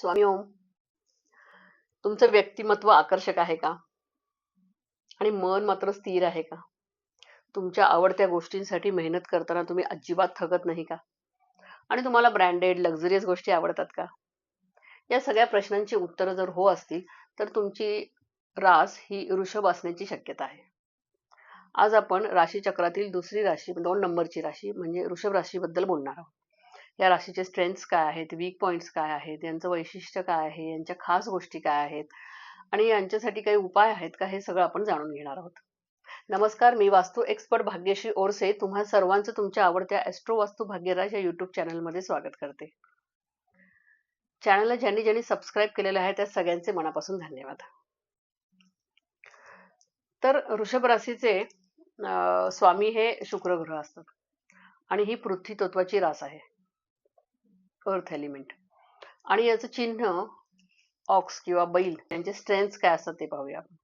स्वामी ओम तुमचं व्यक्तिमत्व आकर्षक आहे का? आणि मन मात्र स्थिर आहे का? तुमच्या आवडत्या गोष्टींसाठी मेहनत करताना तुम्ही अजिबात थकत नाही का? आणि तुम्हाला ब्रँडेड लक्झरियस गोष्टी आवडतात का? या सगळ्या प्रश्नांची उत्तरं जर हो असतील तर तुमची रास ही ऋषभ असण्याची शक्यता आहे. आज आपण राशीचक्रातील दुसरी राशी दोन नंबरची राशी म्हणजे ऋषभ राशीबद्दल बोलणार आहोत. या राशीचे स्ट्रेंथ्स काय आहेत? वीक पॉईंट्स काय आहेत? यांचं वैशिष्ट्य काय आहे? यांच्या खास गोष्टी काय आहेत? आणि यांच्यासाठी काही उपाय आहेत का? हे सगळं आपण जाणून घेणार आहोत. नमस्कार मी वास्तू एक्सपर्ट भाग्यश्री ओरसे. तुम्हा सर्वांचं तुमच्या आवडत्या ॲस्ट्रो वास्तू भाग्यराज या युट्यूब चॅनलमध्ये स्वागत करते. चॅनलला ज्यांनी ज्यांनी सबस्क्राईब केलेलं आहे त्या सगळ्यांचे मनापासून धन्यवाद. तर वृषभ राशीचे स्वामी हे शुक्रग्रह असतात. आणि ही पृथ्वी तत्वाची रास आहे. अर्थ एलिमेंट आणि याचं चिन्ह ऑक्स किंवा बैल यांचे स्ट्रेंथ काय असतात ते पाहूया आपण.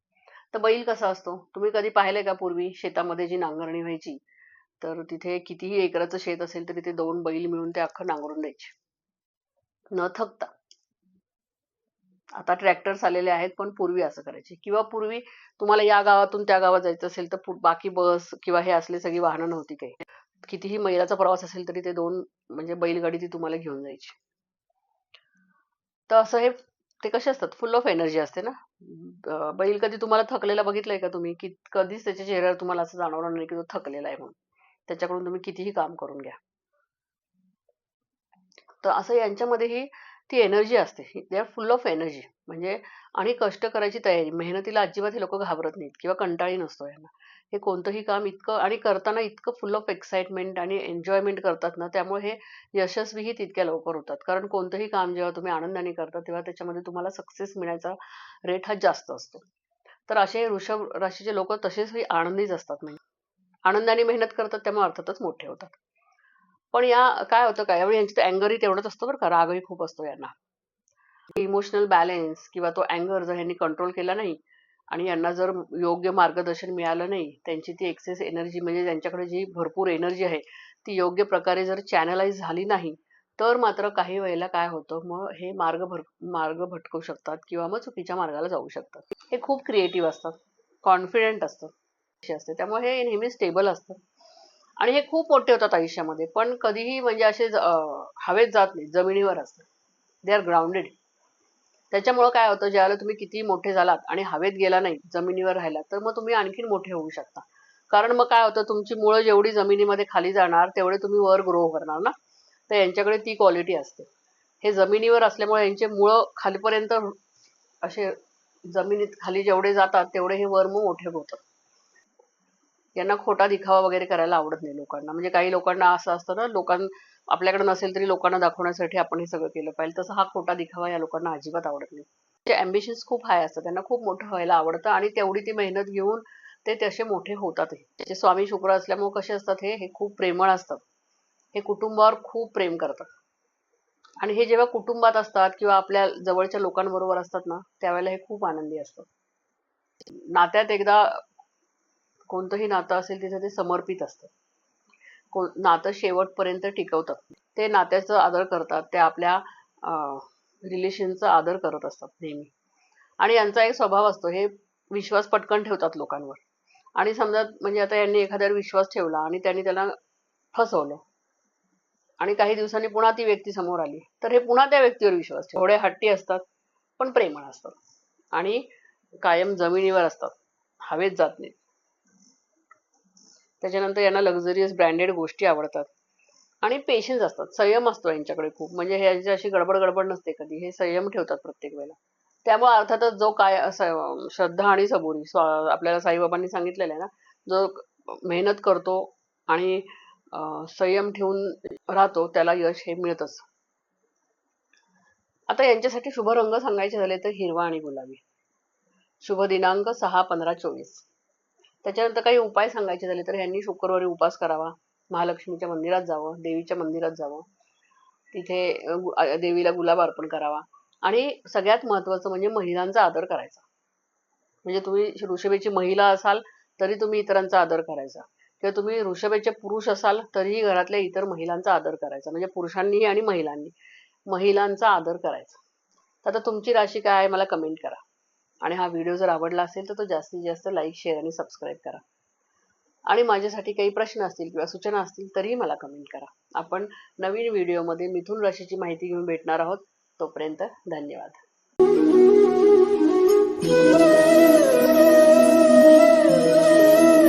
तर बैल कसा असतो? तुम्ही कधी पाहिलंय का पूर्वी शेतामध्ये जी नांगरणी व्हायची? तर तिथे कितीही एकराचं शेत असेल तरी ते दोन बैल मिळून ते अख्खं नांगरून द्यायचे. न थकता. आता ट्रॅक्टर्स आलेले आहेत पण पूर्वी असं करायचे. किंवा पूर्वी तुम्हाला या गावातून त्या गावात जायचं असेल तर बाकी बस किंवा हे असले सगळी वाहनं नव्हती काही. कितीही मैलाचा प्रवास असेल तरी ते दोन म्हणजे बैलगाडी ती तुम्हाला घेऊन जायची. तर असं हे ते कसे असतात? फुल ऑफ एनर्जी असते ना? बैल कधी तुम्हाला थकलेला बघितलंय का तुम्ही? की कधीच त्याच्या चेहऱ्यावर तुम्हाला असं जाणवणार नाही की तो थकलेला आहे म्हणून. त्याच्याकडून तुम्ही कितीही काम करून घ्या. तर असं यांच्यामध्येही ती एनर्जी असते. They are full of energy म्हणजे आणि कष्ट करायची तयारी. मेहनतीला अजिबात हे लोक घाबरत नाहीत किंवा कंटाळी नसतो यांना. हे कोणतंही काम इतकं आणि करताना इतकं फुल ऑफ एक्साइटमेंट आणि एन्जॉयमेंट करतात ना त्यामुळे हे यशस्वीही तितक्या लवकर होतात. कारण कोणतंही काम जेव्हा तुम्ही आनंदाने करता तेव्हा त्याच्यामध्ये तुम्हाला सक्सेस मिळायचा रेट हा जास्त असतो. तर असे वृषभ राशीचे लोक तसेच आनंदीच असतात. म्हणजे आनंदाने मेहनत करतात त्यामुळे अर्थातच मोठे होतात. पण या काय होतं काय यावेळी यांचं अँगरही तेवढंच असतं बरं का रागही खूप असतो यांना. इमोशनल बॅलेन्स किंवा तो अँगर जर यांनी कंट्रोल केला नाही आणि यांना जर योग्य मार्गदर्शन मिळालं नाही त्यांची ती एक्सेस एनर्जी म्हणजे त्यांच्याकडे जी भरपूर एनर्जी आहे ती योग्य प्रकारे जर चॅनलाइज झाली नाही तर मात्र काही वेळेला काय होतं मग हे मार्ग भर मार्ग भटकू शकतात किंवा मग चुकीच्या मार्गाला जाऊ शकतात. हे खूप क्रिएटिव्ह असतात कॉन्फिडंट असतात असते. त्यामुळे हे नेहमी स्टेबल असतं. आणि हे खूप मोठे होतात आयुष्यामध्ये. पण कधीही म्हणजे असे हवेत जात नाही जमिनीवर असतात. दे आर ग्राउंडेड त्याच्यामुळं काय होतं ज्यावेळेला तुम्ही किती मोठे झालात आणि हवेत गेला नाही जमिनीवर राहिलात तर मग तुम्ही आणखीन मोठे होऊ शकता. कारण मग काय होतं तुमची मुळं जेवढी जमिनीमध्ये खाली जाणार तेवढे तुम्ही वर ग्रो करणार ना? तर यांच्याकडे ती क्वालिटी असते. हे जमिनीवर असल्यामुळे यांचे मुळं खालीपर्यंत असे जमिनीत खाली जेवढे जातात तेवढे हे वर मग मोठे होतात. यांना खोटा दिखावा वगैरे करायला आवडत नाही लोकांना. म्हणजे काही लोकांना असं असतं ना लोकां आपल्याकडे नसेल तरी लोकांना दाखवण्यासाठी आपण हे सगळं केलं पाहिजे. तसं हा खोटा दिखावा या लोकांना अजिबात आवडत नाही. ते अम्बिशन्स खूप हाय असतात त्यांना खूप मोठं व्हायला आवडतं आणि तेवढी ती मेहनत घेऊन ते तसे मोठे होतातही जे स्वामी शुक्र असल्यामुळे कसे असतात हे हे खूप प्रेमळ असतात. हे कुटुंबावर खूप प्रेम करतात. आणि हे जेव्हा कुटुंबात असतात किंवा आपल्या जवळच्या लोकांबरोबर असतात ना त्यावेळेला हे खूप आनंदी असतात. नात्यात एकदा कोणतंही नातं असेल तिथे ते समर्पित असतं. को नातं शेवटपर्यंत टिकवतात ते नात्याचं आदर करतात ते आपल्या रिलेशनचा आदर करत असतात नेहमी. आणि यांचा एक स्वभाव असतो हे विश्वास पटकन ठेवतात लोकांवर. आणि समजा म्हणजे आता यांनी एखाद्यावर विश्वास ठेवला आणि त्यांनी त्याला फसवलं. आणि काही दिवसांनी पुन्हा ती व्यक्ती समोर आली. तर हे पुन्हा त्या व्यक्तीवर विश्वास ठेवतात. थोडे हट्टी असतात पण प्रेमळ असतात. आणि कायम जमिनीवर असतात. हवेत जात नाहीत. त्याच्यानंतर यांना लक्झरियस ब्रँडेड गोष्टी आवडतात. आणि पेशन्स असतात. संयम असतो यांच्याकडे खूप. म्हणजे ह्यांची अशी गडबड गडबड नसते कधी. हे संयम ठेवतात प्रत्येक वेळेला. त्यामुळे अर्थातच जो काय असं श्रद्धा आणि सबुरी आपल्याला साईबाबांनी सांगितलेलं आहे ना जो मेहनत करतो आणि संयम ठेवून राहतो त्याला यश हे मिळतच. आता यांच्यासाठी शुभ रंग सांगायचे झाले तर हिरवा आणि गुलाबी. शुभ दिनांक सहा पंधरा चोवीस. त्याच्यानंतर काही उपाय सांगायचे झाले तर यांनी शुक्रवारी उपास करावा. महालक्ष्मीच्या मंदिरात जावं देवीच्या मंदिरात जावं. तिथे देवीला गुलाब अर्पण करावा. आणि सगळ्यात महत्वाचं म्हणजे महिलांचा आदर करायचा. म्हणजे तुम्ही ऋषभेची महिला असाल तरी तुम्ही इतरांचा आदर करायचा. किंवा तुम्ही ऋषभेचे पुरुष असाल तरीही घरातल्या इतर महिलांचा आदर करायचा. म्हणजे पुरुषांनीही आणि महिलांनी. महिलांचा आदर करायचा. तर आता तुमची राशी काय आहे मला कमेंट करा. आणि हा व्हिडिओ जर आवडला असेल तर तो जास्तीत जास्त लाईक शेअर आणि सबस्क्राईब करा. आणि माझ्यासाठी काही प्रश्न असतील किंवा सूचना असतील तरीही मला कमेंट करा. आपण नवीन व्हिडिओमध्ये मिथुन राशीची माहिती घेऊन भेटणार आहोत. तोपर्यंत धन्यवाद.